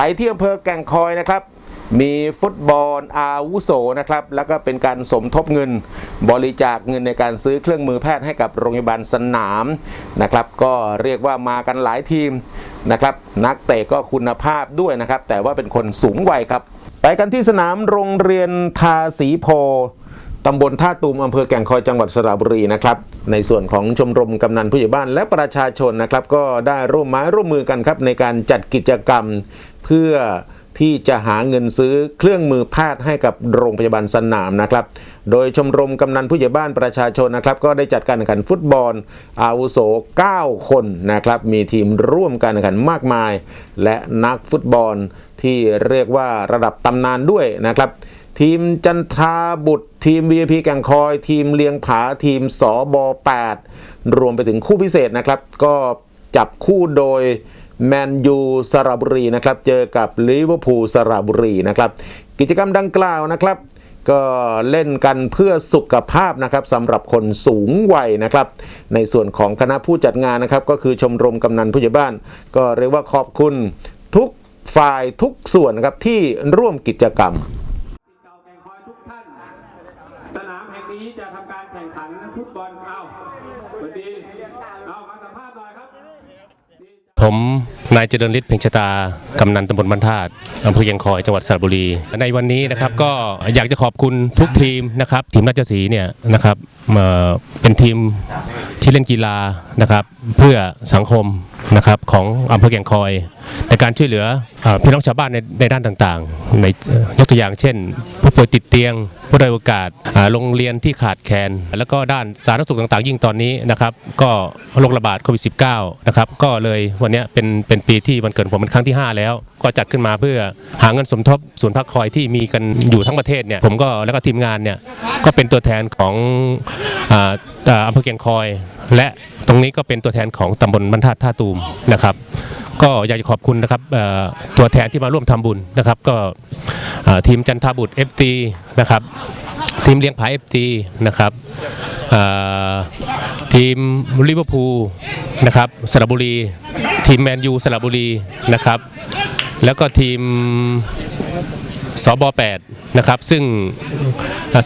ไปที่อำเภอแก่งคอยนะครับ มีฟุตบอลอาวุโสนะครับ แล้วก็เป็นการสมทบเงินบริจาคเงินในการซื้อเครื่องมือแพทย์ให้กับโรงพยาบาลสนามนะครับ ก็เรียกว่ามากันหลายทีมนะครับ นักเตะก็คุณภาพด้วยนะครับ แต่ว่าเป็นคนสูงวัยครับ ไปกันที่สนามโรงเรียนทาสีโพ ตำบลท่าตูมอำเภอแก่งคอยจังหวัดสระบุรีนะครับ ในส่วนของชมรมกำนันผู้ใหญ่บ้านและประชาชนนะครับ ก็ได้ร่วมไม้ร่วมมือกันครับในการจัดกิจกรรมเพื่อที่จะหาเงินซื้อเครื่องมือแพทย์ให้กับโรงพยาบาลสนามนะครับ โดยชมรมกำนันผู้ใหญ่บ้านประชาชนนะครับ ก็ได้จัดการแข่งขันฟุตบอล อาวุโส 9 คนนะครับ มีทีมร่วมการแข่งขันมากมาย และนักฟุตบอลที่เรียกว่าระดับตำนานด้วยนะครับ ทีมจันทาบุตร ทีม VIP แก่งคอย ทีมเลียงผาทีมสบ8รวมไปถึงคู่พิเศษนะครับ ก็จับคู่โดยแมนยูสระบุรีนะครับ เจอกับลิเวอร์พูลสระบุรีนะครับ กิจกรรมดังกล่าวนะครับ ก็เล่นกันเพื่อสุขภาพนะครับสำหรับคนสูงวัยนะครับ ในส่วนของคณะผู้จัดงานนะครับ ก็คือชมรมกำนันผู้ใหญ่บ้าน ก็เรียกว่าขอบคุณทุกฝ่ายทุกส่วนนะครับที่ร่วมกิจกรรม เก่าแข่งคอยทุกท่าน สนามแห่งนี้จะทำการแข่งขันฟุตบอลเอาสวัสดี เอามาสัมภาษณ์หน่อยครับ ผมนายเจริญฤทธิ์เพ็งชะตากำนันตำบลบ้านธาตุอำเภอยังคอยจังหวัดสระบุรี ในวันนี้นะครับก็อยากจะขอบคุณทุกทีมนะครับทีมราชสีเนี่ยนะครับ เอ่อเป็นทีมที่เล่นกีฬานะครับ เพื่อสังคมนะครับของอำเภอแก่งคอย ในการช่วยเหลืออพี่น้องชาวบ้านในในด้านต่างๆ ในยกตัวอย่างเช่น ผู้ป่วยติดเตียง ผู้ด้อยโอกาสโรงเรียนที่ขาดแคลนแล้วก็ด้านสาธารณสุขต่างๆ ยิ่งตอนนี้นะครับ ก็โรคระบาดโควิด -19 นะครับก็เลยวันนี้เป็นเป็นปีที่วันเกิดผมเป็นครั้งที่ 5 แล้ว ก็จัดขึ้นมาเพื่อหาเงินสมทบศูนย์พักคอยที่มีกันอยู่ทั้งประเทศเนี่ยผมก็แล้วก็ทีมงานเนี่ยก็เป็นตัวแทนของอำเภอแก่งคอย และตรงนี้ก็เป็นตัวแทนของตำบลบรรทัดท่าตูมนะครับ ก็อยากจะขอบคุณนะครับตัวแทนที่มาร่วมทำบุญนะครับ ก็ทีมจันทบุตร FT นะครับทีมเลี้ยงผา FT นะครับทีมลิเวอร์พูลนะครับสระบุรี ทีมแมนยูสระบุรีนะครับ แล้วก็ทีมสบ8นะครับ ซึ่ง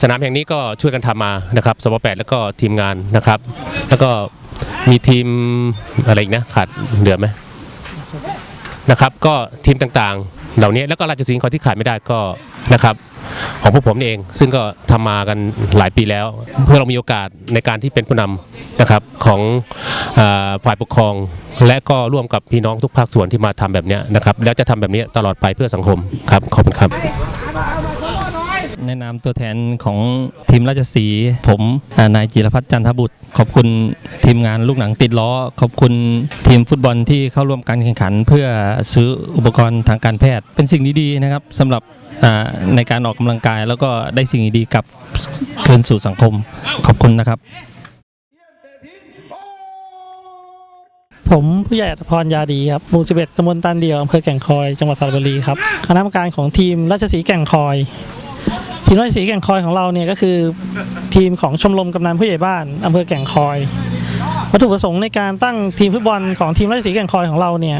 สนามแห่งนี้ก็ช่วยกันทำมานะครับสบ8แล้วก็ทีมงานนะครับ แล้วก็มีทีมอะไรอีกนะขาดเหลือไหมนะครับ ก็ทีมต่างๆ เหล่านี้แล้วก็ราชสิงห์คอที่ขาดไม่ได้ก็นะครับ ของพวกผมเอง ซึ่งก็ทำมากันหลายปีแล้ว เพื่อเรามีโอกาสในการที่เป็นผู้นำนะครับของอฝ่ายปกครอง และก็ร่วมกับพี่น้องทุกภาคส่วนที่มาทำแบบนี้นะครับแล้วจะทำแบบนี้ตลอดไปเพื่อสังคมครับขอบคุณครับ แนะนำตัวแทนของทีมราชสีผมนายจิรพัฒน์จันทบุตร ขอบคุณทีมงานลูกหนังติดล้อ ขอบคุณทีมฟุตบอลที่เข้าร่วมการแข่งขัน เพื่อซื้ออุปกรณ์ทางการแพทย์ เป็นสิ่งดีๆนะครับสำหรับในการออกกำลังกาย แล้วก็ได้สิ่งดีๆกลับคืนสู่สังคม ขอบคุณนะครับผมผู้ใหญ่อัตพรยาดีครับหมู่11ตำบลตันเดียวอำเภอแก่งคอย จังหวัดสระบุรีครับ คณะกรรมการของทีมราชสีแก่งคอย ทีมราชสีแก่งคอยของเราเนี่ยก็คือทีมของชมรมกำนันผู้ใหญ่บ้านอำเภอแก่งคอย วัตถุประสงค์ในการตั้งทีมฟุตบอลของทีมราชสีแก่งคอยของเราเนี่ย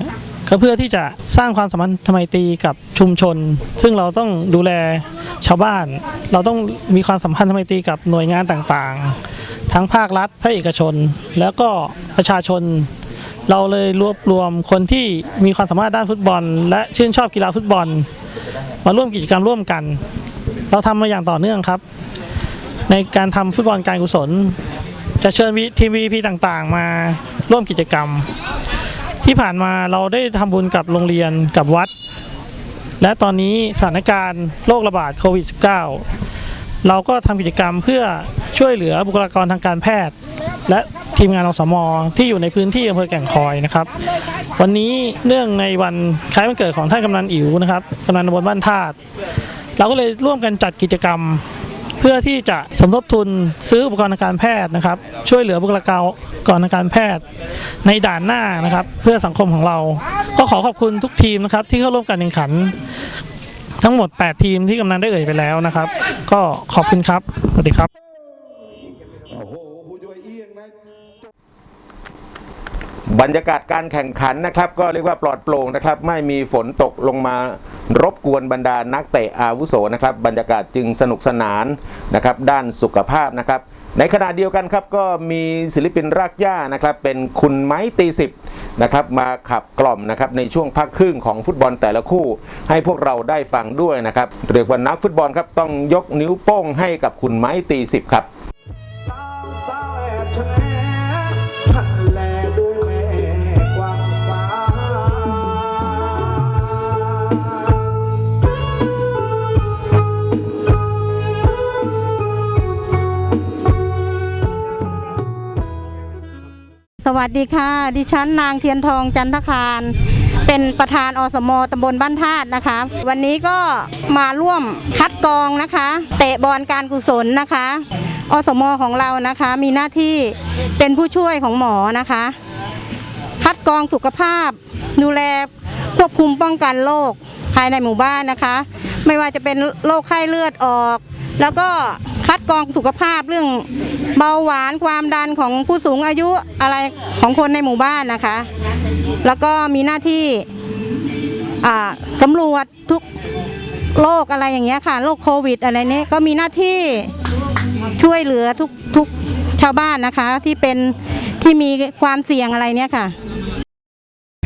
ก็เพื่อที่จะสร้างความสัมพันธไมตรีกับชุมชน ซึ่งเราต้องดูแลชาวบ้าน เราต้องมีความสัมพันธไมตรีกับหน่วยงานต่างๆ ทั้งภาครัฐภาคเอกชน แล้วก็ประชาชน เราเลยรวบรวมคนที่มีความสามารถด้านฟุตบอล และชื่นชอบกีฬาฟุตบอล มาร่วมกิจกรรมร่วมกัน เราทำมาอย่างต่อเนื่องครับ ในการทำฟุตบอลการกุศล จะเชิญทีมวีพีต่างๆ มาร่วมกิจกรรม ที่ผ่านมาเราได้ทำบุญกับโรงเรียนกับวัด และตอนนี้สถานการณ์โรคระบาดโควิด -19 เราก็ทำกิจกรรมเพื่อช่วยเหลือบุคลากรทางการแพทย์ และทีมงานอสมที่อยู่ในพื้นที่อำเภอแก่งคอยนะครับ วันนี้เนื่องในวันคล้ายวันเกิดของท่านกำนันอิ๋วนะครับกำนันตำบลบ้านธาตุ เราก็เลยร่วมกันจัดกิจกรรม เพื่อที่จะสมทบทุนซื้ออุปกรณ์ทางการแพทย์นะครับ ช่วยเหลือบุคลากรทางการแพทย์ ในด่านหน้านะครับ เพื่อสังคมของเรา ก็ขอขอบคุณทุกทีมนะครับ ที่เข้าร่วมการแข่งขัน ทั้งหมด 8 ทีมที่กำนันได้เอ่ยไปแล้วนะครับ ก็ขอบคุณครับสวัสดีครับ บรรยากาศการแข่งขันนะครับ ก็เรียกว่าปลอดโปร่งนะครับ ไม่มีฝนตกลงมารบกวนบรรดานักเตะอาวุโสนะครับ บรรยากาศจึงสนุกสนานนะครับ ด้านสุขภาพนะครับ ในขณะเดียวกันครับก็มีศิลปินรากหญ้านะครับ เป็นคุณไม้ตีสิบนะครับมาขับกล่อมนะครับในช่วงพักครึ่งของฟุตบอลแต่ละคู่ ให้พวกเราได้ฟังด้วยนะครับเรียกว่านักฟุตบอลครับต้องยกนิ้วโป้งให้กับคุณไม้ตีสิบครับ สวัสดีค่ะ ดิฉันนางเทียนทองจันทคาร เป็นประธานอสมตำบลบ้านธาตุนะคะ วันนี้ก็มาร่วมคัดกรองนะคะ เตะบอลการกุศลนะคะ อสมของเรานะคะ มีหน้าที่เป็นผู้ช่วยของหมอนะคะ คัดกรองสุขภาพ ดูแลควบคุมป้องกันโรคภายในหมู่บ้านนะคะ ไม่ว่าจะเป็นโรคไข้เลือดออก แล้วก็ คัดกรองสุขภาพเรื่องเบาหวานความดันของผู้สูงอายุอะไรของคนในหมู่บ้านนะคะ แล้วก็มีหน้าที่สำรวจทุกโรคอะไรอย่างเงี้ยค่ะโรคโควิดอะไรเนี้ยก็มีหน้าที่ช่วยเหลือทุกทุกชาวบ้านนะคะที่เป็นที่มีความเสี่ยงอะไรเนี้ยค่ะ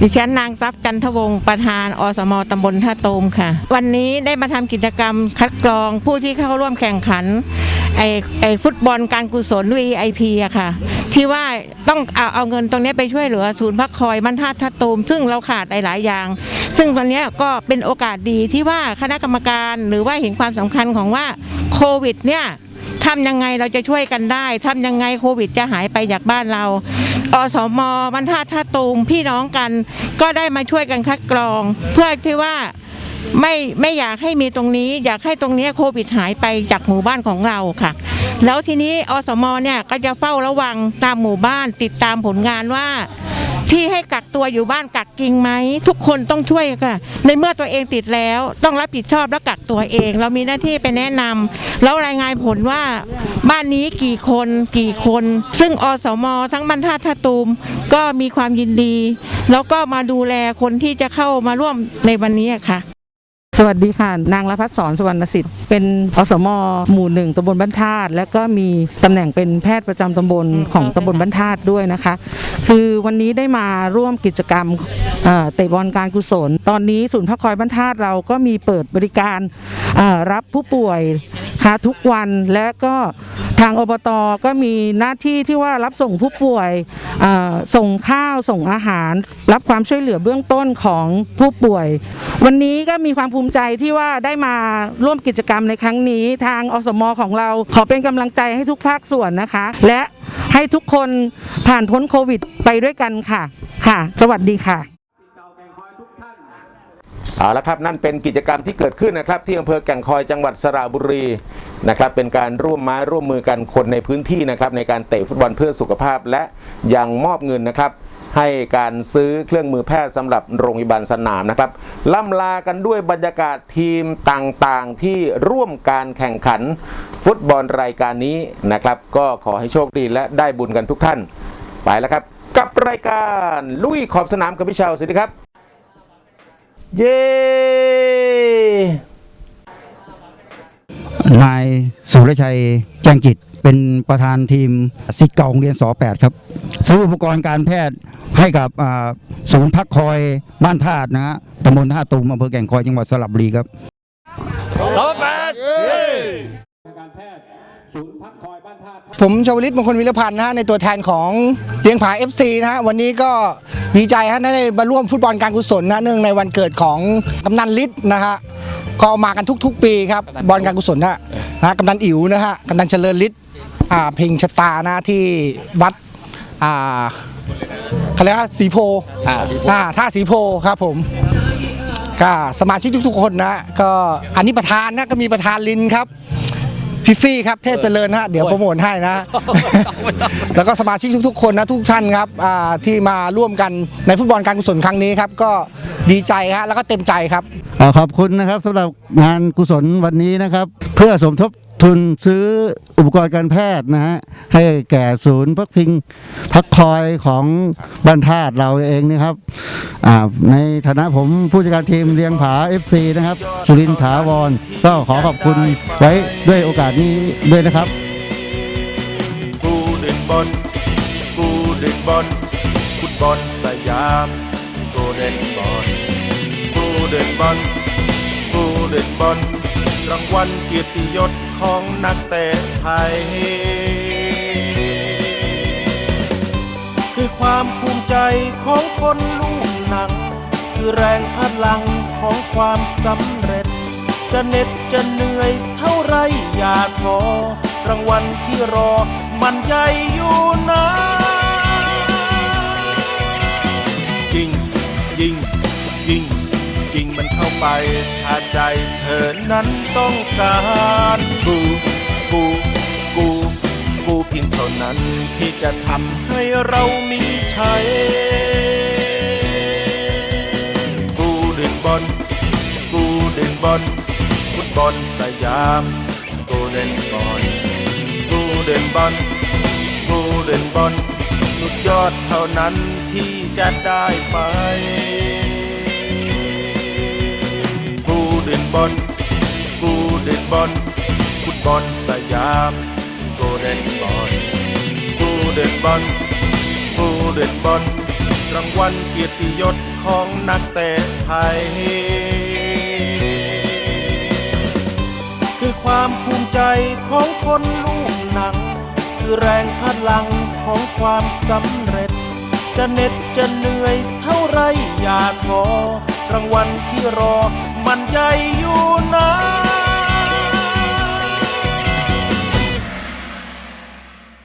ดิฉันนางทรัพย์จันทวงศ์ประธานอสมตำบลท่าโตมค่ะ วันนี้ได้มาทำกิจกรรมคัดกรองผู้ที่เข้าร่วมแข่งขันไอไอฟุตบอลการกุศล VIP อะค่ะ ที่ว่าต้องเอาเอาเงินตรงนี้ไปช่วยเหลือศูนย์พักคอยบ้านท่าท่าตูม ซึ่งเราขาดหลายๆอย่าง ซึ่งวันนี้ก็เป็นโอกาสดีที่ว่าคณะกรรมการหรือว่าเห็นความสำคัญของว่าโควิดเนี่ยทำยังไงเราจะช่วยกันได้ทำยังไงโควิดจะหายไปจากบ้านเรา อสมบรรทัดท่าตูมพี่น้องกัน ก็ได้มาช่วยกันคัดกรอง เพื่อที่ว่าไม่ไม่อยากให้มีตรงนี้ อยากให้ตรงนี้โควิดหายไปจากหมู่บ้านของเราค่ะ แล้วทีนี้อสมเนี่ยก็จะเฝ้าระวังตามหมู่บ้านติดตามผลงานว่า ที่ให้กักตัวอยู่บ้านกักจริงไหมทุกคนต้องช่วยค่ะ ในเมื่อตัวเองติดแล้ว ต้องรับผิดชอบและกักตัวเอง เรามีหน้าที่ไปแนะนำแล้วรายงานผลว่าบ้านนี้กี่คนกี่คน ซึ่งอสม ทั้งบรรทัดท่าตูมก็มีความยินดี แล้วก็มาดูแลคนที่จะเข้ามาร่วมในวันนี้ค่ะ สวัสดีค่ะ นางรพัฒสอนสุวรรณสิทธิ์ เป็นอสมหมู่หนึ่งตำบลบ้านธาตุและก็มีตำแหน่งเป็นแพทย์ประจำตำบลของตำบลบ้านธาตุด้วยนะคะ คือวันนี้ได้มาร่วมกิจกรรมเอ่อเตะบอลการกุศล ตอนนี้ศูนย์พักคอยบ้านธาตุเราก็มีเปิดบริการเอ่อรับผู้ป่วยค่ะทุกวันและก็ ทางอบตก็มีหน้าที่ที่ว่ารับส่งผู้ป่วย ส่งข้าวส่งอาหาร รับความช่วยเหลือเบื้องต้นของผู้ป่วย วันนี้ก็มีความภูมิใจที่ว่าได้มาร่วมกิจกรรมในครั้งนี้ ทางอสมของเราขอเป็นกำลังใจให้ทุกภาคส่วนนะคะ และให้ทุกคนผ่านพ้นโควิดไปด้วยกันค่ะค่ะ สวัสดีค่ะ เอาละครับนั่นเป็นกิจกรรมที่เกิดขึ้นนะครับที่อำเภอแก่งคอยจังหวัดสระบุรีนะครับเป็นการร่วมไม้ร่วมมือกันคนในพื้นที่นะครับในการเตะฟุตบอลเพื่อสุขภาพและยังมอบเงินนะครับให้การซื้อเครื่องมือแพทย์สำหรับโรงพยาบาลสนามนะครับล่ำลากันด้วยบรรยากาศทีมต่างๆ ที่ร่วมการแข่งขันฟุตบอลรายการนี้นะครับก็ขอให้โชคดีและได้บุญกันทุกท่าน ไปแล้วครับ กับรายการลุยขอบสนามกับพี่เชาวสวัสดีครับ เย้นายสุรชัยแจ้งจิต เป็นประธานทีมสิทธิ์เก่าโรงเรียนส8ครับ ซื้ออุปกรณ์การแพทย์ให้กับศูนย์พักคอยบ้านธาตุนะฮะตำบลท่าตูมอำเภอแก่งคอยจังหวัดสระบุรีครับการแพทย์ศูนย์พักคอยบ้านท่า ผมชาวลิตมงคลวิรพันธ์นะฮะในตัวแทนของเลียงผา FC นะฮะวันนี้ก็ดีใจฮะได้มาร่วมฟุตบอลการกุศลนะเนื่องในวันเกิดของกำนันลิศนะฮะก็มากันทุก ๆ ปีครับบอลการกุศลนะนะกำนันอิ๋วนะฮะกำนันเจริญฤทธิ์อ่าเพลงชะตานะที่วัดอ่าเขาเรียกว่าสีโพอ่าท่าสีโพครับผมก็สมาชิกทุกๆคนนะก็อันนี้ประธานนะก็มีประธานลินครับ พี่ฟี่ครับเทพเจริญฮะเดี๋ยวโปรโมทให้นะ แล้วก็สมาชิกทุกๆ คนนะทุกท่านครับอ่าที่มาร่วมกันในฟุตบอลการกุศลครั้งนี้ครับก็ดีใจฮะแล้วก็เต็มใจครับเอ่อขอบคุณนะครับสำหรับงานกุศลวันนี้นะครับ เพื่อสมทบ ทุนซื้ออุปกรณ์การแพทย์นะฮะให้แก่ศูนย์พักพิงพักคอยของบ้านธาตุเราเองนะครับในฐานะผมผู้จัดการทีมเลียงผา FC นะครับสุรินทร์ถาวรก็ขอขอบคุณไว้ด้วยโอกาสนี้ด้วยนะครับกูเด่นบอลกูเด่นบอลฟุตบอลสยามกูเด่นบอลกูเด่นบอลกูเด่นบอล รางวัลเกียรติยศของนักเตะไทย คือความภูมิใจของคนลูกหนัง คือแรงพลังของความสำเร็จ จะเหน็ดจะเหนื่อยเท่าไรอย่าท้อรางวัลที่รอมันใหญ่อยู่นะจิงจริงจริง จริงมันเข้าไปถ้าใจเธอนั้นต้องการกูกูกูกูเพียงเท่านั้นที่จะทำให้เรามีชัยกูเด่นบอลกูเด่นบอลฟุตบอลสยามกูเด่นบอลกูเด่นบอลกูเด่นบอลสุดยอดเท่านั้นที่จะได้ไป บอลกูเด่นบอลฟุตบอลสยามกูเด่นบอลกูเด่นบอลกูเด่นบอลรางวัลเกียรติยศของนักเตะไทย คือความภูมิใจของคนลูกหนัง คือแรงพลังของความสำเร็จ จะเหน็ดจะเหนื่อยเท่าไรอย่าท้อรางวัลที่รอ มันใจอยู่นะ